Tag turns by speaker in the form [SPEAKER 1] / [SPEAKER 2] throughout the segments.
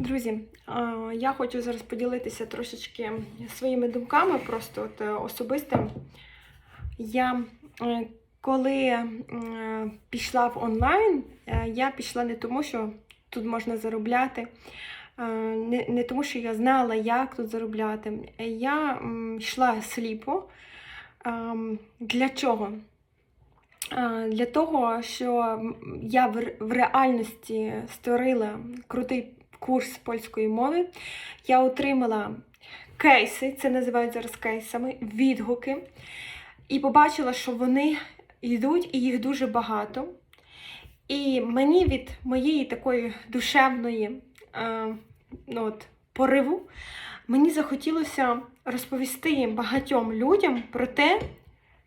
[SPEAKER 1] Друзі, я хочу зараз поділитися трошечки своїми думками, просто от, е, особистим. Я е, коли е, пішла в онлайн, я пішла не тому, що тут можна заробляти, не, не тому, що я знала, як тут заробляти. Я йшла сліпо. Для чого? Для того, що я в реальності створила крутий курс польської мови. Я отримала кейси, це називають зараз кейсами, відгуки, і побачила, що вони йдуть, і їх дуже багато. І мені від моєї такої душевної е, ну, от, пориву мені захотілося розповісти багатьом людям про те,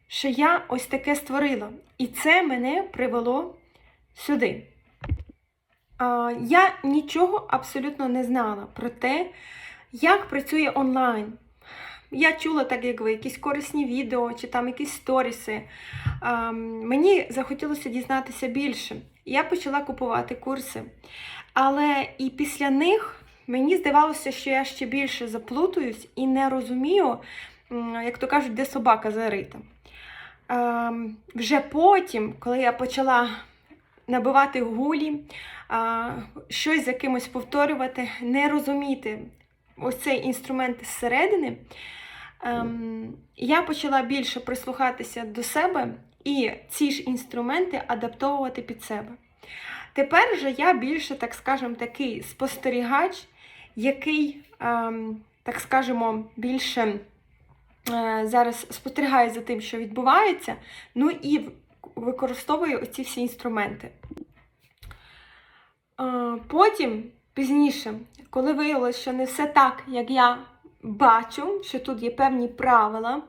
[SPEAKER 1] що я ось таке створила. І це мене привело сюди. Я нічого абсолютно не знала про те, як працює онлайн. Я чула, так як ви, якісь корисні відео чи там якісь сторіси. Мені захотілося дізнатися більше. Я почала купувати курси. Але і після них мені здавалося, що я ще більше заплутуюсь і не розумію, як то кажуть, де собака зарита. Вже потім, коли я почала набивати гулі, щось за кимось повторювати, не розуміти ось цей інструмент зсередини, ем, я почала більше прислухатися до себе і ці ж інструменти адаптовувати під себе. Тепер же я більше, так скажемо, такий спостерігач, який, ем, так скажемо, більше е, зараз спостерігає за тим, що відбувається, ну і в- використовує оці всі інструменти. Е, Потім, пізніше, коли виявилося, що не все так, як я бачу, що тут є певні правила,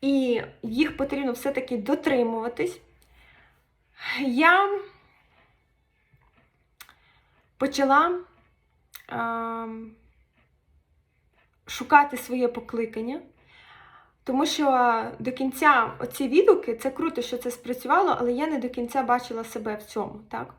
[SPEAKER 1] і їх потрібно все-таки дотримуватись, я почала ем, шукати своє покликання. Тому що до кінця оці відгуки, це круто, що це спрацювало, але я не до кінця бачила себе в цьому. Так?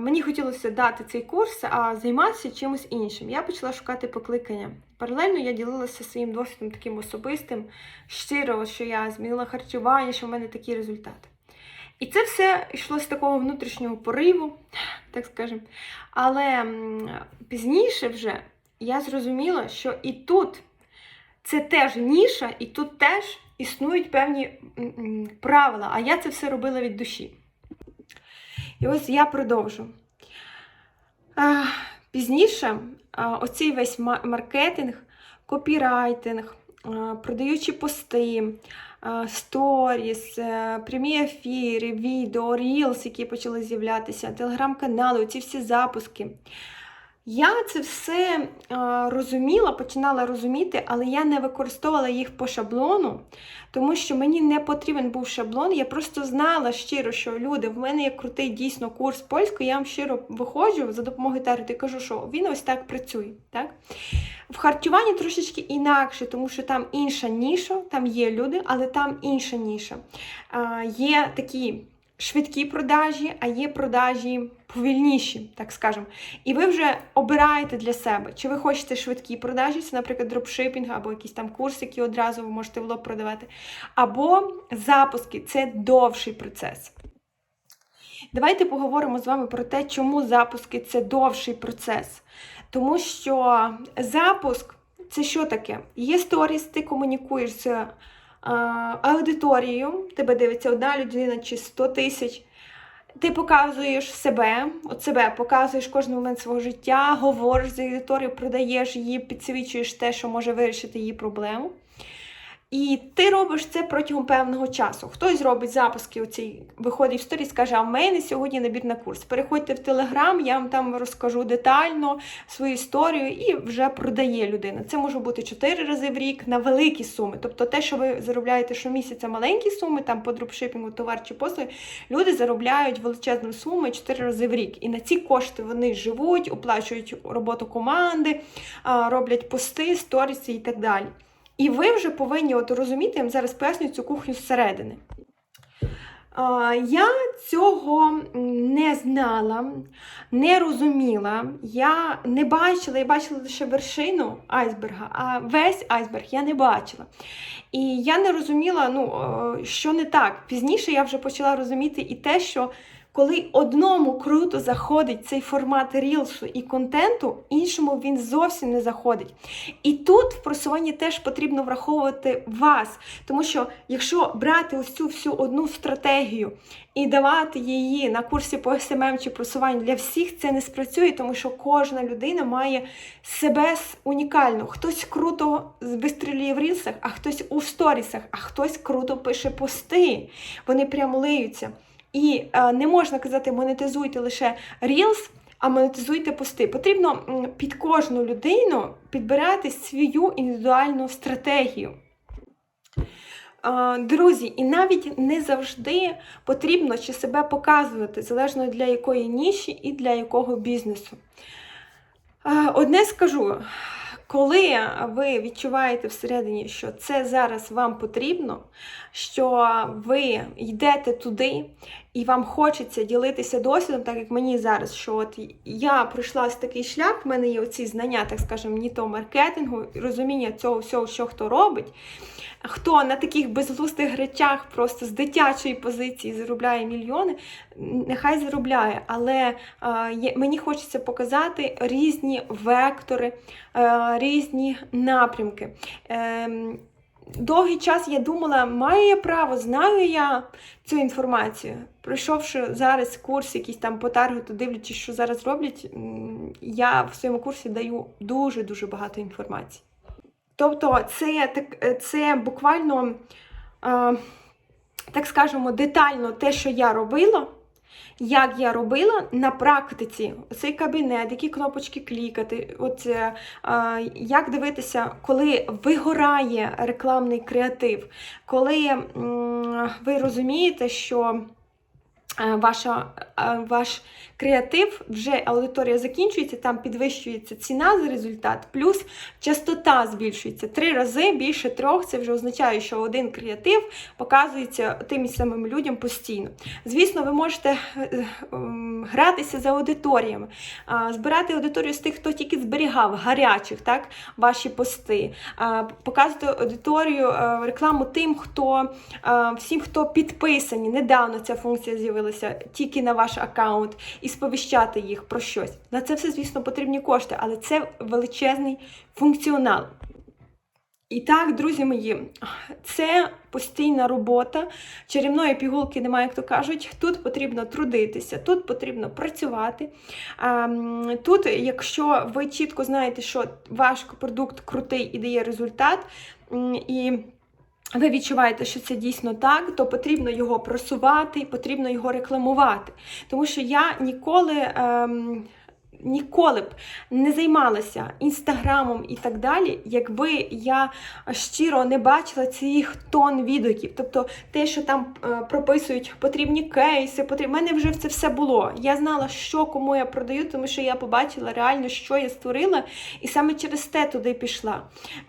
[SPEAKER 1] Мені хотілося дати цей курс, а займатися чимось іншим. Я почала шукати покликання. Паралельно я ділилася своїм досвідом таким особистим, щиро, що я змінила харчування, що в мене такі результати. І це все йшло з такого внутрішнього пориву, так скажемо. Але пізніше вже я зрозуміла, що і тут це теж ніша, і тут теж існують певні правила. А я це все робила від душі. І ось я продовжу. Пізніше оцей весь маркетинг, копірайтинг, продаючи пости, сторіс, е, прямі ефіри, відео, рілс, які почали з'являтися, телеграм-канали, ці всі запуски. Я це все е, розуміла, починала розуміти, але я не використовувала їх по шаблону, тому що мені не потрібен був шаблон. Я просто знала щиро, що люди, в мене є крутий дійсно курс польської, я вам щиро виходжу за допомогою терміну і кажу, що він ось так працює. Так? В харчуванні трошечки інакше, тому що там інша ніша, там є люди, але там інша ніша. Е, є такі швидкі продажі, а є продажі повільніші, так скажемо. І ви вже обираєте для себе, чи ви хочете швидкі продажі, це, наприклад, дропшипінг, або якісь там курси, які одразу ви можете в лоб продавати, або запуски це довший процес. Давайте поговоримо з вами про те, чому запуски це довший процес. Тому що запуск це що таке? Є сторіс, ти комунікуєш з аудиторією, тебе дивиться одна людина чи 100 тисяч. Ти показуєш себе, от себе показуєш кожен момент свого життя, говориш з аудиторією, продаєш її, підсвічуєш те, що може вирішити її проблему. І ти робиш це протягом певного часу. Хтось робить запуски, оці, виходить в сторіс, каже, а в мене сьогодні набір на курс. Переходьте в Телеграм, я вам там розкажу детально свою історію і вже продає людина. Це може бути 4 рази в рік на великі суми. Тобто те, що ви заробляєте щомісяця маленькі суми, там по дропшипінгу, товар чи послуги, люди заробляють величезну суму 4 рази в рік. І на ці кошти вони живуть, оплачують роботу команди, роблять пости, сторіси і так далі. І ви вже повинні от розуміти, я вам зараз поясню цю кухню зсередини. Я цього не знала, не розуміла. Я не бачила, я бачила лише вершину айсберга, а весь айсберг я не бачила. І я не розуміла, ну, що не так. Пізніше я вже почала розуміти і те, що коли одному круто заходить цей формат рілсу і контенту, іншому він зовсім не заходить. І тут в просуванні теж потрібно враховувати вас. Тому що якщо брати ось цю всю одну стратегію і давати її на курсі по СММ чи просуванню для всіх, це не спрацює, тому що кожна людина має себе унікально. Хтось круто вистрілює в рілсах, а хтось у сторісах, а хтось круто пише пости. Вони прям лиються. І е, не можна казати, монетизуйте лише Reels, а монетизуйте пости. Потрібно під кожну людину підбирати свою індивідуальну стратегію. Друзі, і навіть не завжди потрібно чи себе показувати, залежно для якої ніші і для якого бізнесу. Одне скажу, коли ви відчуваєте всередині, що це зараз вам потрібно, що ви йдете туди і вам хочеться ділитися досвідом, так як мені зараз, що от я пройшла такий шлях, в мене є оці знання, так скажемо, ні то маркетингу, розуміння цього всього, що хто робить. Хто на таких безглуздих речах просто з дитячої позиції заробляє мільйони, нехай заробляє, але е, мені хочеться показати різні вектори, е, різні напрямки. Ем, Довгий час я думала, маю я право, знаю я цю інформацію. Пройшовши зараз курс, якийсь там по таргету, дивлячись, що зараз роблять, я в своєму курсі даю дуже-дуже багато інформації. Тобто, це, так, це буквально, е, так скажемо, детально те, що я робила, як я робила на практиці, цей кабінет, які кнопочки клікати, от, е, як дивитися, коли вигорає рекламний креатив, коли е, ви розумієте, що ваша, е, ваш креатив, вже аудиторія закінчується, там підвищується ціна за результат, плюс частота збільшується. Три рази більше трьох. Це вже означає, що один креатив показується тим самим людям постійно. Звісно, ви можете е, ем, гратися за аудиторіями, збирати аудиторію з тих, хто тільки зберігав гарячих, так, ваші пости, показувати аудиторію, е, рекламу тим, хто е, всім, хто підписані. Недавно ця функція з'явилася тільки на ваш аккаунт, і сповіщати їх про щось. На це все, звісно, потрібні кошти, але це величезний функціонал. І так, друзі мої, це постійна робота. Чарівної пігулки немає, як то кажуть. Тут потрібно трудитися, тут потрібно працювати. Ем, Тут, якщо ви чітко знаєте, що ваш продукт крутий і дає результат, і ви відчуваєте, що це дійсно так, то потрібно його просувати, потрібно його рекламувати. Тому що я ніколи. Ем, Ніколи б не займалася інстаграмом і так далі, якби я щиро не бачила цих тон відгуків. Тобто те, що там е, прописують потрібні кейси, потріб... У мене вже це все було. Я знала, що кому я продаю, тому що я побачила реально, що я створила, і саме через те туди пішла.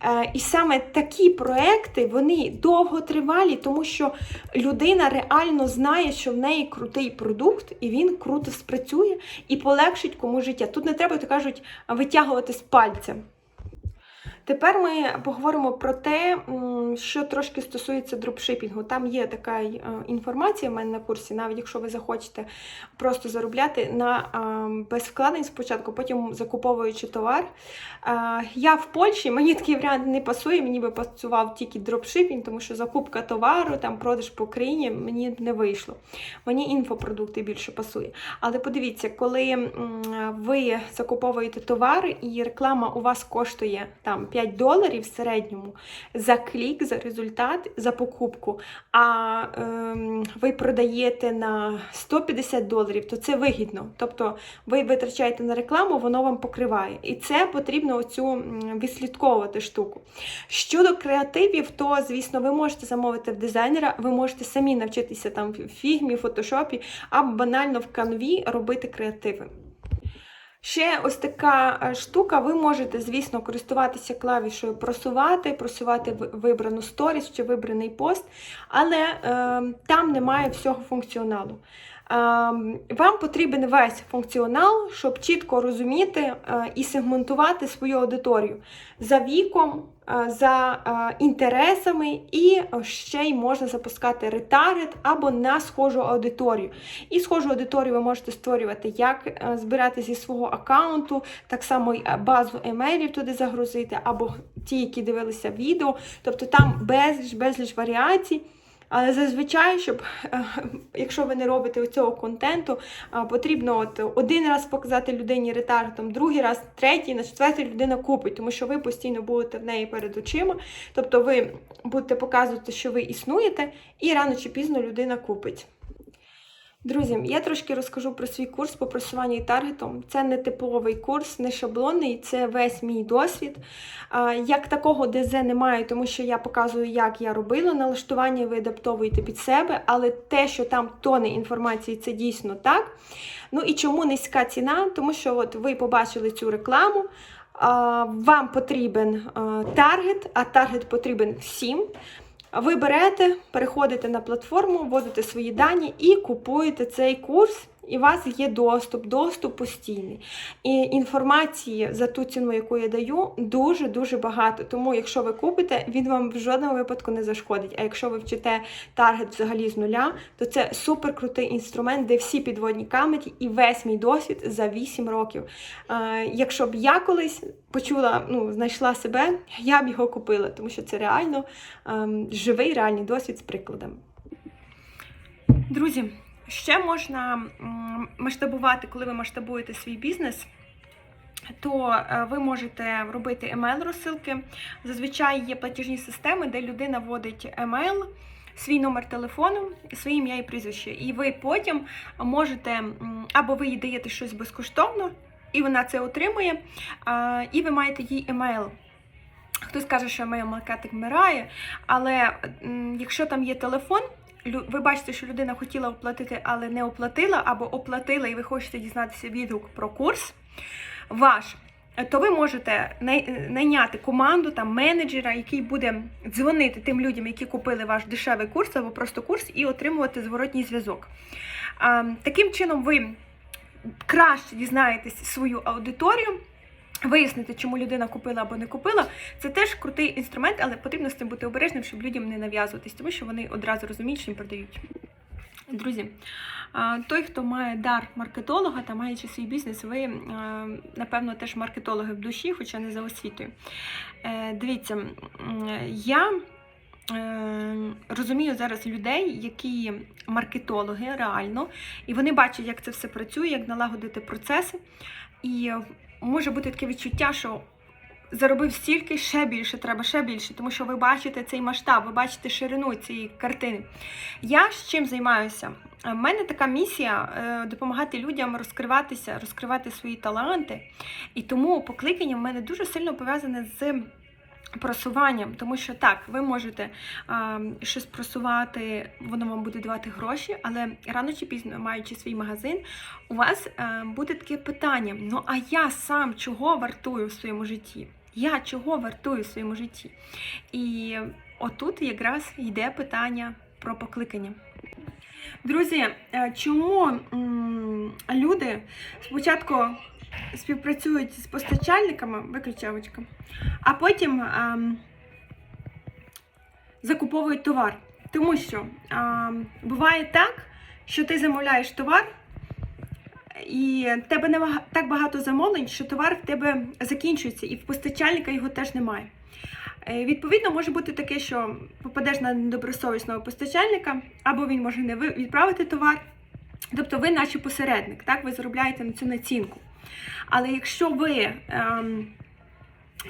[SPEAKER 1] Е, і саме такі проекти вони довготривалі, тому що людина реально знає, що в неї крутий продукт, і він круто спрацює і полегшить комусь життя. Тут не треба, то кажуть, витягувати з пальця. Тепер ми поговоримо про те, що трошки стосується дропшипінгу. Там є така е, інформація в мене на курсі, навіть якщо ви захочете просто заробляти на без вкладень спочатку, потім закуповуючи товар. Е, Я в Польщі, мені такий варіант не пасує, мені би пасував тільки дропшипінг, тому що закупка товару, там продаж по Україні мені не вийшло. Мені інфопродукти більше пасує. Але подивіться, коли ви закуповуєте товар і реклама у вас коштує там 5 доларів в середньому за клік, за результат, за покупку, а ем, ви продаєте на 150 доларів, то це вигідно. Тобто ви витрачаєте на рекламу, воно вам покриває. І це потрібно оцю відслідковувати штуку. Щодо креативів, то, звісно, ви можете замовити в дизайнера, ви можете самі навчитися там в фігмі, фотошопі, або банально в канві робити креативи. Ще ось така е, штука, ви можете, звісно, користуватися клавішою просувати, просувати вибрану сторіс чи вибраний пост, але е, там немає всього функціоналу. Е, вам потрібен весь функціонал, щоб чітко розуміти е, і сегментувати свою аудиторію за віком, е, за е, інтересами, і ще й можна запускати ретаргет або на схожу аудиторію. І схожу аудиторію ви можете створювати як збирати зі свого аккаунту, так само е, базу емейлів туди загрузити, або ті, які дивилися відео. Тобто там безліч, безліч варіацій. Але зазвичай, щоб е, якщо ви не робите цього контенту, е, потрібно от один раз показати людині ретаргетом, другий раз, третій, на четвертий людина купить, тому що ви постійно будете в неї перед очима. Тобто ви будете показувати, що ви існуєте, і рано чи пізно людина купить. Друзі, я трошки розкажу про свій курс по просуванню і таргетом. Це не типовий курс, не шаблонний, це весь мій досвід. Як такого ДЗ немає, тому що я показую, як я робила налаштування, ви адаптовуєте під себе, але те, що там тони інформації, це дійсно так. Ну і чому низька ціна? Тому що от ви побачили цю рекламу. Вам потрібен таргет, а таргет потрібен всім. Ви берете, переходите на платформу, вводите свої дані і купуєте цей курс, і у вас є доступ, доступ постійний. І інформації за ту ціну, яку я даю, дуже-дуже багато. Тому, якщо ви купите, він вам в жодному випадку не зашкодить. А якщо ви вчите таргет взагалі з нуля, то це супер крутий інструмент, де всі підводні камері і весь мій досвід за 8 років. Якщо б я колись почула, ну, знайшла себе, я б його купила, тому що це реально ем, живий реальний досвід з прикладами. Друзі, ще можна масштабувати, коли ви масштабуєте свій бізнес. То е, ви можете робити емейл розсилки. Зазвичай є платіжні системи, де людина вводить емейл, свій номер телефону, своє ім'я і прізвище. І ви потім можете або ви їй даєте щось безкоштовно, і вона це отримує, і ви маєте їй емейл. Хтось каже, що емейл маркетинг вмирає, але якщо там є телефон, ви бачите, що людина хотіла оплатити, але не оплатила, або оплатила, і ви хочете дізнатися відгук про курс ваш, то ви можете найняти команду, там менеджера, який буде дзвонити тим людям, які купили ваш дешевий курс або просто курс, і отримувати зворотній зв'язок. Таким чином, ви краще дізнаєтесь свою аудиторію. Вияснити, чому людина купила або не купила, це теж крутий інструмент, але потрібно з цим бути обережним, щоб людям не нав'язуватись, тому що вони одразу розуміють, що їм продають. Друзі, той, хто має дар маркетолога та маючи свій бізнес, ви, напевно, теж маркетологи в душі, хоча не за освітою. Е, Дивіться, я е, розумію зараз людей, які маркетологи реально, і вони бачать, як це все працює, як налагодити процеси. І може бути таке відчуття, що заробив стільки, ще більше, треба ще більше, тому що ви бачите цей масштаб, ви бачите ширину цієї картини. Я з чим займаюся? У мене така місія е, допомагати людям розкриватися, розкривати свої таланти. І тому покликання в мене дуже сильно пов'язане з просуванням, тому що так, ви можете а, щось просувати, воно вам буде давати гроші, але рано чи пізно, маючи свій магазин, у вас е, буде таке питання: ну а я сам чого вартую в своєму житті? Я чого вартую в своєму житті? І отут якраз йде питання про покликання. Друзі, е, чому люди спочатку співпрацюють з постачальниками, виключавочка, а потім ем, закуповують товар? Тому що ем, буває так, що ти замовляєш товар, і в тебе не так багато замовлень, що товар в тебе закінчується, і в постачальника його теж немає. Е, Відповідно, може бути таке, що попадеш на недобросовісного постачальника, або він може не ви- відправити товар. Тобто ви, наче посередник, так, ви заробляєте на цю націнку. Але якщо ви ем,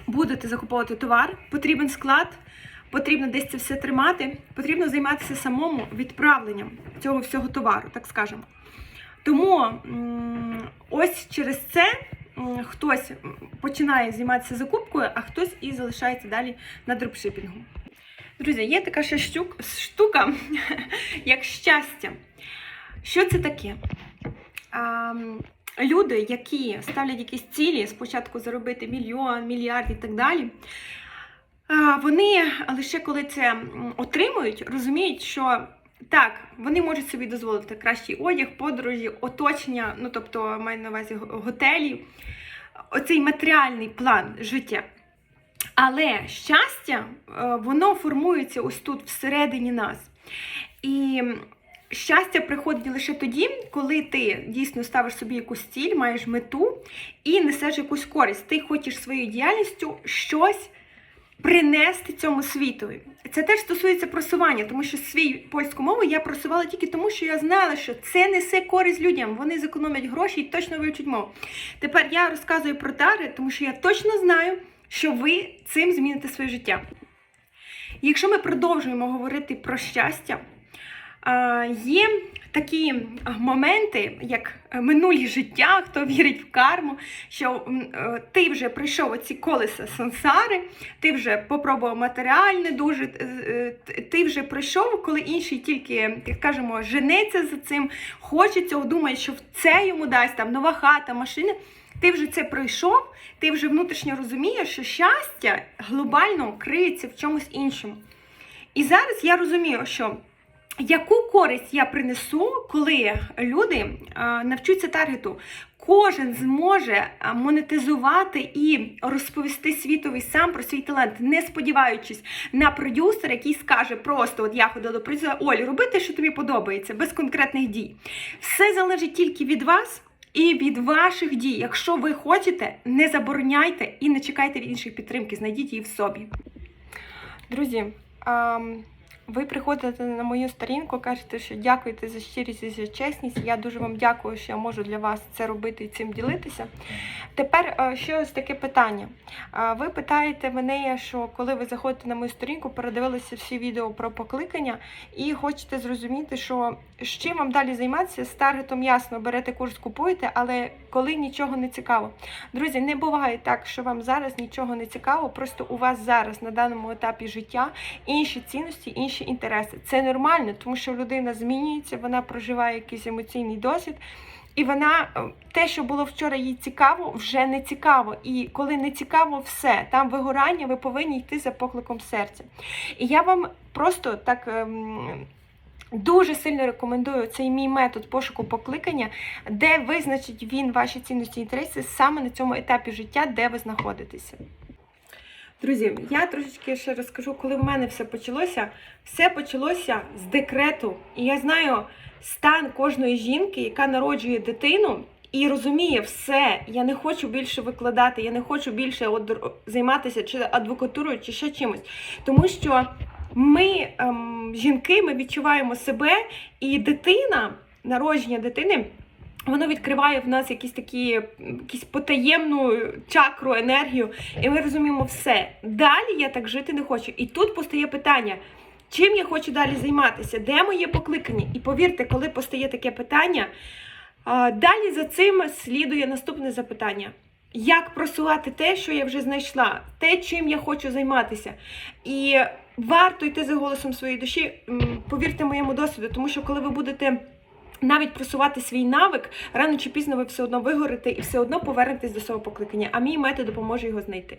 [SPEAKER 1] будете закуповувати товар, потрібен склад, потрібно десь це все тримати, потрібно займатися самому відправленням цього всього товару, так скажемо. Тому ось через це хтось починає займатися закупкою, а хтось і залишається далі на дропшипінгу. Друзі, є така ще щук, штука, як щастя. Що це таке? Люди, які ставлять якісь цілі, спочатку заробити мільйон, мільярд і так далі. Вони лише коли це отримують, розуміють, що так, вони можуть собі дозволити кращий одяг, подорожі, оточення, ну тобто маю на увазі готелі, оцей матеріальний план життя. Але щастя, е, воно формується ось тут всередині нас. І щастя приходить лише тоді, коли ти дійсно ставиш собі якусь ціль, маєш мету і несеш якусь користь. Ти хочеш своєю діяльністю щось принести цьому світові. Це теж стосується просування, тому що свій польську мову я просувала тільки тому, що я знала, що це несе користь людям. Вони зекономлять гроші і точно вивчать мову. Тепер я розказую про дари, тому що я точно знаю, що ви цим зміните своє життя. Якщо ми продовжуємо говорити про щастя, є такі моменти, як е, минулі життя, хто вірить в карму, що е, ти вже пройшов оці колеса сансари, ти вже попробував матеріальне дуже, е, ти вже пройшов, коли інший тільки, як кажемо, женеться за цим, хоче цього, думає, що це йому дасть там нова хата, машина. Ти вже це пройшов, ти вже внутрішньо розумієш, що щастя глобально криється в чомусь іншому. І зараз я розумію, що яку користь я принесу, коли люди а, навчуться таргету. Кожен зможе монетизувати і розповісти світові сам про свій талант, не сподіваючись на продюсера, який скаже просто: от я ходила до продюсера, Оль, роби те, що тобі подобається, без конкретних дій. Все залежить тільки від вас. І від ваших дій, якщо ви хочете, не забороняйте і не чекайте від інших підтримки, знайдіть її в собі. Друзі, ам, ви приходите на мою сторінку, кажете, що дякуєте за щирість і за чесність. Я дуже вам дякую, що я можу для вас це робити і цим ділитися. Тепер е, ще ось таке питання. Ви питаєте мене, що коли ви заходите на мою сторінку, передивилися всі відео про покликання і хочете зрозуміти, що з чим вам далі займатися, з таргетом ясно, берете курс, купуєте, але коли нічого не цікаво. Друзі, не буває так, що вам зараз нічого не цікаво, просто у вас зараз на даному етапі життя інші цінності, інші інтереси. Це нормально, тому що людина змінюється, вона проживає якийсь емоційний досвід. І вона е, те, що було вчора їй цікаво, вже не цікаво. І коли не цікаво, все там вигорання, ви повинні йти за покликом серця. І я вам просто так. Дуже сильно рекомендую цей мій метод пошуку покликання, де визначить він ваші цінності і інтереси саме на цьому етапі життя, де ви знаходитеся. Друзі, я трошечки ще розкажу, коли в мене все почалося. Все почалося з декрету. І я знаю стан кожної жінки, яка народжує дитину. І розуміє все, я не хочу більше викладати, я не хочу більше займатися чи адвокатурою, чи ще чимось. Тому що ми, ем, жінки, ми відчуваємо себе, і дитина, народження дитини, воно відкриває в нас якісь такі якісь потаємну чакру, енергію, і ми розуміємо все. Далі я так жити не хочу. І тут постає питання. Чим я хочу далі займатися? Де моє покликання? І повірте, коли постає таке питання, далі за цим слідує наступне запитання: як просувати те, що я вже знайшла, те, чим я хочу займатися. І варто йти за голосом своєї душі, повірте моєму досвіду, тому що коли ви будете. Навіть просувати свій навик, рано чи пізно ви все одно вигорите і все одно повернетесь до свого покликання. А мій метод допоможе його знайти.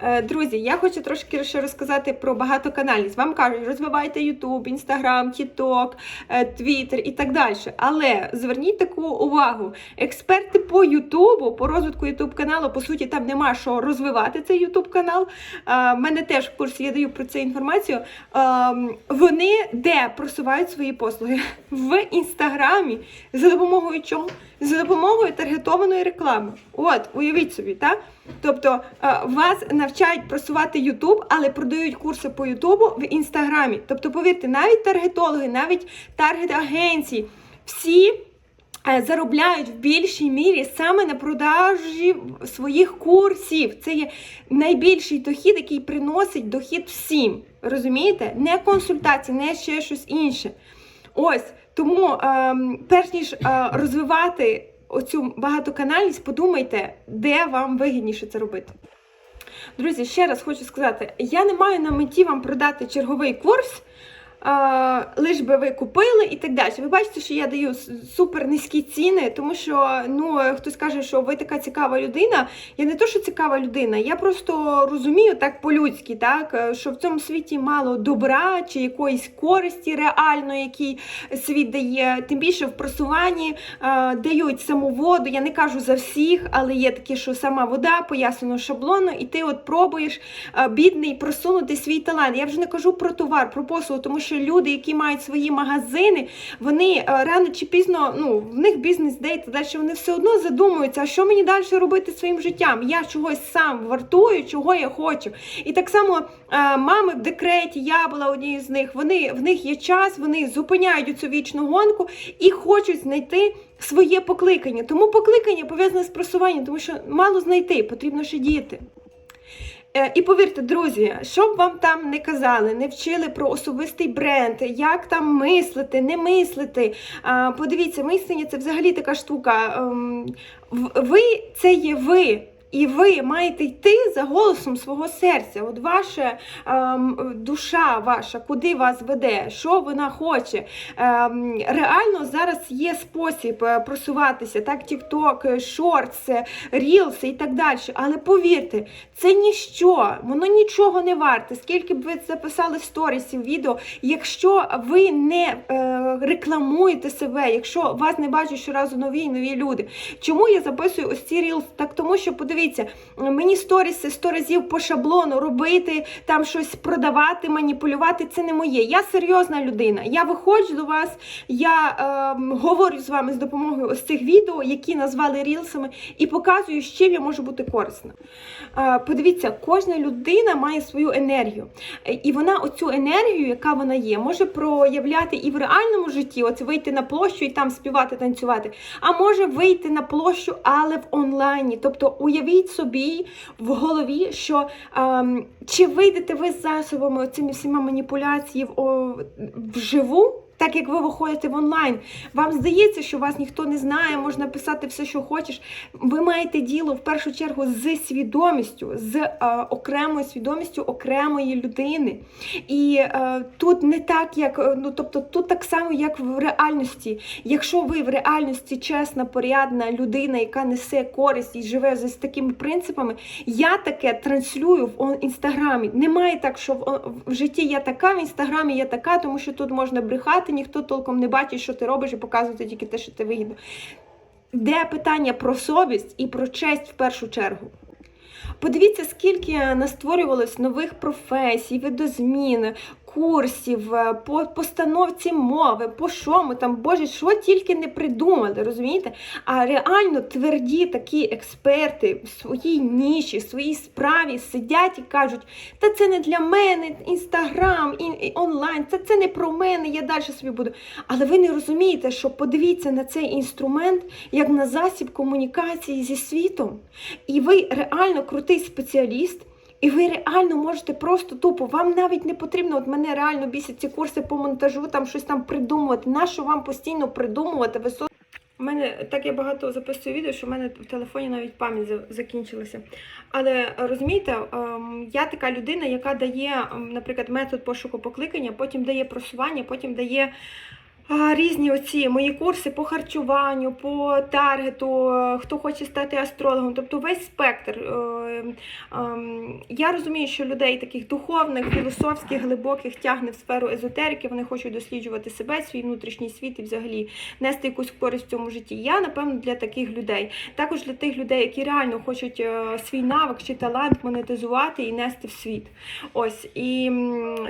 [SPEAKER 1] Е, Друзі, я хочу трошки ще розказати про багатоканальність. Вам кажуть, розвивайте YouTube, Instagram, TikTok, е, Twitter і так далі. Але зверніть таку увагу: експерти по YouTube, по розвитку YouTube каналу, по суті, там нема що розвивати цей YouTube канал. У мене теж в курсі я даю про це інформацію. Ем, Вони де просувають свої послуги в інстаграмі за допомогою чого? За допомогою таргетованої реклами. От, уявіть собі, так? Тобто е, вас навчають просувати Ютуб, але продають курси по Ютубу в інстаграмі. Тобто, повірте, навіть таргетологи, навіть таргет-агенції, всі е, заробляють в більшій мірі саме на продажі своїх курсів. Це є найбільший дохід, який приносить дохід всім. Розумієте? Не консультації, не ще щось інше. Ось тому, ем, перш ніж е, розвивати оцю багатоканальність, подумайте, де вам вигідніше це робити. Друзі, ще раз хочу сказати: я не маю на меті вам продати черговий курс. А, лиш би ви купили і так далі. Ви бачите, що я даю супер низькі ціни, тому що ну хтось каже, що ви така цікава людина. Я не то, що цікава людина, я просто розумію так по-людськи, так е, що в цьому світі мало добра чи якоїсь користі реально, який світ дає. Тим більше в просуванні е, дають саму воду. Я не кажу за всіх, але є такі, що сама вода пояснено шаблонно, і ти от пробуєш е, бідний просунути свій талант. Я вже не кажу про товар, про послугу, тому що люди, які мають свої магазини, вони е, рано чи пізно, ну в них бізнес де і далі, вони все одно задумуються, а що мені далі робити своїм життям? Я чогось сам вартую, чого я хочу. І так само е, мами в декреті, я була однією з них. Вони в них є час, вони зупиняють цю вічну гонку і хочуть знайти. Своє покликання. Тому покликання пов'язане з просуванням, тому що мало знайти, потрібно ще діяти. Е, І повірте, друзі, що б вам там не казали, не вчили про особистий бренд, як там мислити, не мислити. Подивіться, мислення це взагалі така штука. Ем, Ви це є ви. І ви маєте йти за голосом свого серця. От ваша ем, душа ваша, куди вас веде, що вона хоче. Ем, реально зараз є спосіб е, просуватися, так, TikTok, шортс, рілси і так далі. Але повірте, це ніщо, воно нічого не варте. Скільки б ви записали сторісів, відео, якщо ви не е, рекламуєте себе, якщо вас не бачать щоразу нові і нові люди. Чому я записую ось ці рілс? Так тому що подивіться, мені сторіси сто разів по шаблону робити, там щось продавати, маніпулювати це не моє. Я серйозна людина. Я виходжу до вас, я е, говорю з вами з допомогою ось цих відео, які назвали рілсами, і показую, з чим я можу бути корисна. Е, подивіться, кожна людина має свою енергію. Е, І вона оцю енергію, яка вона є, може проявляти і в реальному житті, от вийти на площу і там співати, танцювати, а може вийти на площу, але в онлайні. Тобто уявіть собі в голові, що ем, чи вийдете ви з засобами цими всіма маніпуляцій вживу. Так як ви виходите в онлайн, вам здається, що вас ніхто не знає, можна писати все, що хочеш. Ви маєте діло в першу чергу з свідомістю, з е, окремою свідомістю окремої людини. І е, тут не так, як е, ну тобто, тут так само, як в реальності. Якщо ви в реальності чесна, порядна людина, яка несе користь і живе з такими принципами, я таке транслюю в інстаграмі. Немає так, що в, в житті я така, в інстаграмі я така, тому що тут можна брехати, ніхто толком не бачить, що ти робиш, і показувати тільки те, що ти вигідно. Де питання про совість і про честь в першу чергу. Подивіться, скільки настворювалось нових професій, видозмін, курсів, е, по постановці мови, по шому там, боже, що тільки не придумали, розумієте? А реально тверді такі експерти в своїй ніші, в своїй справі сидять і кажуть, та це не для мене, інстаграм, онлайн, це, це не про мене, я далі собі буду. Але ви не розумієте, що подивіться на цей інструмент як на засіб комунікації зі світом. І ви реально крутий спеціаліст. І ви реально можете просто тупо, вам навіть не потрібно, от мене реально бісять ці курси по монтажу, там щось там придумувати. Нащо вам постійно придумувати висо... У мене так я багато записую відео, що в мене в телефоні навіть пам'ять закінчилася. Але розумієте, ем, я така людина, яка дає, ем, наприклад, метод пошуку покликання, потім дає просування, потім дає. Різні оці мої курси по харчуванню, по таргету, е, хто хоче стати астрологом, тобто весь спектр. Е, ем, Я розумію, що людей таких духовних, філософських, глибоких тягне в сферу езотерики, вони хочуть досліджувати себе, свій внутрішній світ і взагалі нести якусь користь в цьому житті. Я, напевно, для таких людей. Також для тих людей, які реально хочуть е, свій навик чи талант монетизувати і нести в світ. Ось і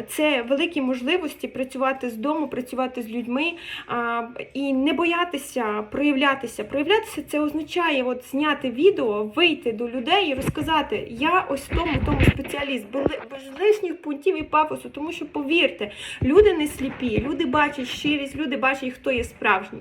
[SPEAKER 1] це великі можливості працювати з дому, працювати з людьми а, і не боятися проявлятися. Проявлятися це означає от зняти відео, вийти до людей і розказати, я ось тому, тому спеціаліст, без лишніх пунктів і пафосу, тому що повірте, люди не сліпі, люди бачать щирість, люди бачать, хто є справжній.